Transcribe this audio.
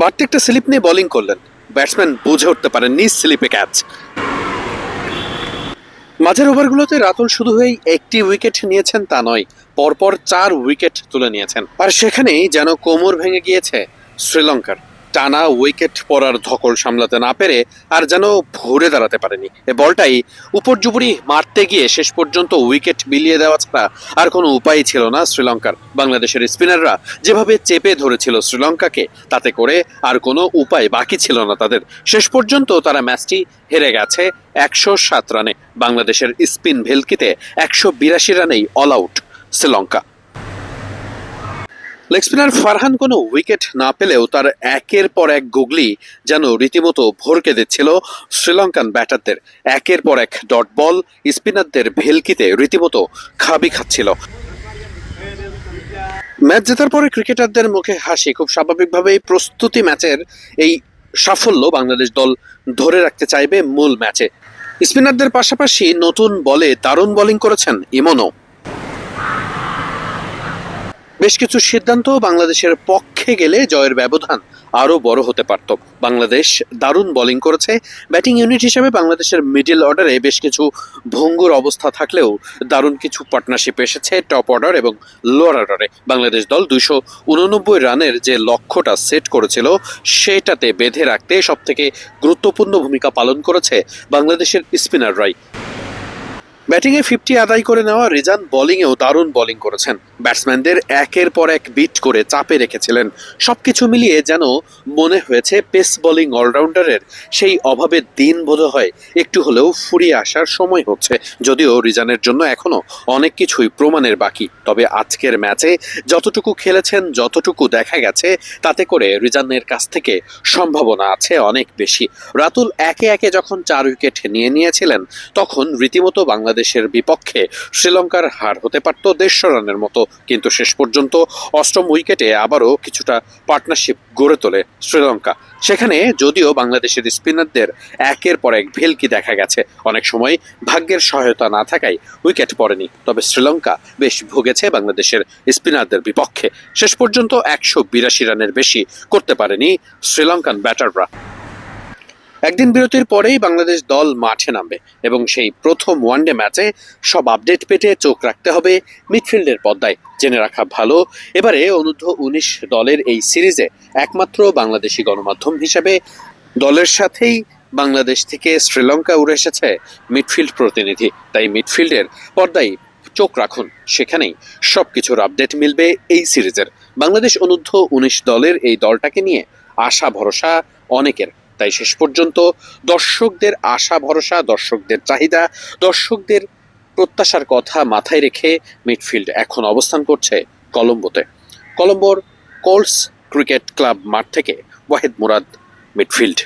বাড়তি একটা স্লিপ নিয়ে বোলিং করলেন। ব্যাটসম্যান বুঝে উঠতে পারেন নিজ স্লিপে ক্যাচ মাঝের ওভারগুলোতে রাতুল শুধু হয়েই একটি উইকেট নিয়েছেন তা নয়, পরপর চার উইকেট তুলে নিয়েছেন। আর সেখানেই যেন কোমর ভেঙে গিয়েছে শ্রীলঙ্কার। টানা উইকেট পড়ার ধকল সামলাতে না পেরে আর যেন ভরে দাঁড়াতে পারেনি। এ বলটাই উপর্যুপরি মারতে গিয়ে শেষ পর্যন্ত উইকেট মিলিয়ে দেওয়া ছাড়া আর কোনো উপায় ছিল না শ্রীলঙ্কার। বাংলাদেশের স্পিনাররা যেভাবে চেপে ধরেছিল শ্রীলঙ্কাকে, তাতে করে আর কোনো উপায় বাকি ছিল না তাদের। শেষ পর্যন্ত তারা ম্যাচটি হেরে গেছে একশো সাত রানে। বাংলাদেশের স্পিন ভেলকিতে একশো বিরাশি রানেই all out Sri Lanka. Leg spinner Farhan কোনো উইকেট না পেলেও তার একের পর এক গুগলি যেন রীতিমতো ভরকে দিচ্ছিল শ্রীলঙ্কান ব্যাটারদের। একের পর এক ডট বল স্পিনারদের ভেলকিতে রীতিমতো খাবি খাচ্ছিল। ম্যাচ জেতার পরে ক্রিকেটারদের মুখে হাসি খুব স্বাভাবিকভাবেই প্রস্তুতি ম্যাচের এই সাফল্য বাংলাদেশ দল ধরে রাখতে চাইবে মূল ম্যাচে। স্পিনারদের পাশাপাশি নতুন বলে দারুণ বোলিং করেছেন ইমনও বেশ কিছু সিদ্ধান্ত বাংলাদেশের পক্ষে গেলে জয়ের ব্যবধান আরও বড় হতে পারত। বাংলাদেশ দারুণ বোলিং করেছে। ব্যাটিং ইউনিট হিসেবে বাংলাদেশের মিডল অর্ডারে বেশ কিছু ভঙ্গুর অবস্থা থাকলেও দারুণ কিছু পার্টনারশিপ এসেছে টপ অর্ডার এবং লোয়ার অর্ডারে বাংলাদেশ দল দুশো উননব্বই রানের যে লক্ষ্যটা সেট করেছিল, সেটাতে বেঁধে রাখতে সবথেকে গুরুত্বপূর্ণ ভূমিকা পালন করেছে বাংলাদেশের স্পিনাররাই ব্যাটিংয়ে ফিফটি আদায় করে নেওয়া রিজান বোলিংয়েও দারুণ বোলিং করেছেন। ব্যাটসম্যানদের একের পর এক বিট করে চাপে রেখেছিলেন। সবকিছু মিলিয়ে যেন মনে হয়েছে পেস বোলিং অলরাউন্ডারের সেই অভাবে দিন বোধ হয় একটু হলেও ফুরিয়ে আসার সময় হচ্ছে। যদিও রিজানের জন্য এখনও অনেক কিছুই প্রমাণের বাকি। তবে আজকের ম্যাচে যতটুকু খেলেছেন, যতটুকু দেখা গেছে, তাতে করে রিজানের কাছ থেকে সম্ভাবনা আছে অনেক বেশি। রাতুল একে একে যখন চার উইকেট নিয়ে নিয়েছিলেন, তখন রীতিমতো বাংলাদেশের বিপক্ষে শ্রীলঙ্কার হার হতে পারত দেড়শো রানের মতো। কিন্তু শেষ পর্যন্ত অষ্টম উইকেটে আবারও কিছুটা পার্টনারশিপ গড়ে তোলে শ্রীলঙ্কা। সেখানে যদিও বাংলাদেশের স্পিনারদের একের পর এক ভেলকি দেখা গেছে। অনেক সময় ভাগ্যের সহায়তা না থাকায় উইকেট পড়েনি। তবে শ্রীলঙ্কা বেশ ভুগেছে বাংলাদেশের স্পিনারদের বিপক্ষে। শেষ পর্যন্ত একশো বিরাশি রানের বেশি করতে পারেনি শ্রীলঙ্কান ব্যাটাররা। একদিন বিরতির পরেই বাংলাদেশ দল মাঠে নামবে এবং সেই প্রথম ওয়ানডে ম্যাচে সব আপডেট পেতে চোখ রাখতে হবে মিডফিল্ডের পর্দায়। জেনে রাখা ভালো, এবারে অনূর্ধ্ব উনিশ দলের এই সিরিজে একমাত্র বাংলাদেশি গণমাধ্যম হিসেবে দলের সাথেই বাংলাদেশ থেকে শ্রীলঙ্কা উড়ে এসেছে মিডফিল্ড প্রতিনিধি। তাই মিডফিল্ডের পর্দায় চোখ রাখুন, সেখানেই সব কিছুর আপডেট মিলবে এই সিরিজের। বাংলাদেশ অনূর্ধ্ব উনিশ দলের এই দলটাকে নিয়ে আশা, ভরসা অনেকের। তাই শেষ পর্যন্ত দর্শকদের আশা, ভরসা, দর্শকদের চাহিদা, দর্শকদের প্রত্যাশার কথা মাথায় রেখে মিডফিল্ড এখন অবস্থান করছে কলম্বোতে। কলম্বোর কোলস ক্রিকেট ক্লাব মাঠ থেকে ওয়াহেদ মুরাদ, মিডফিল্ড।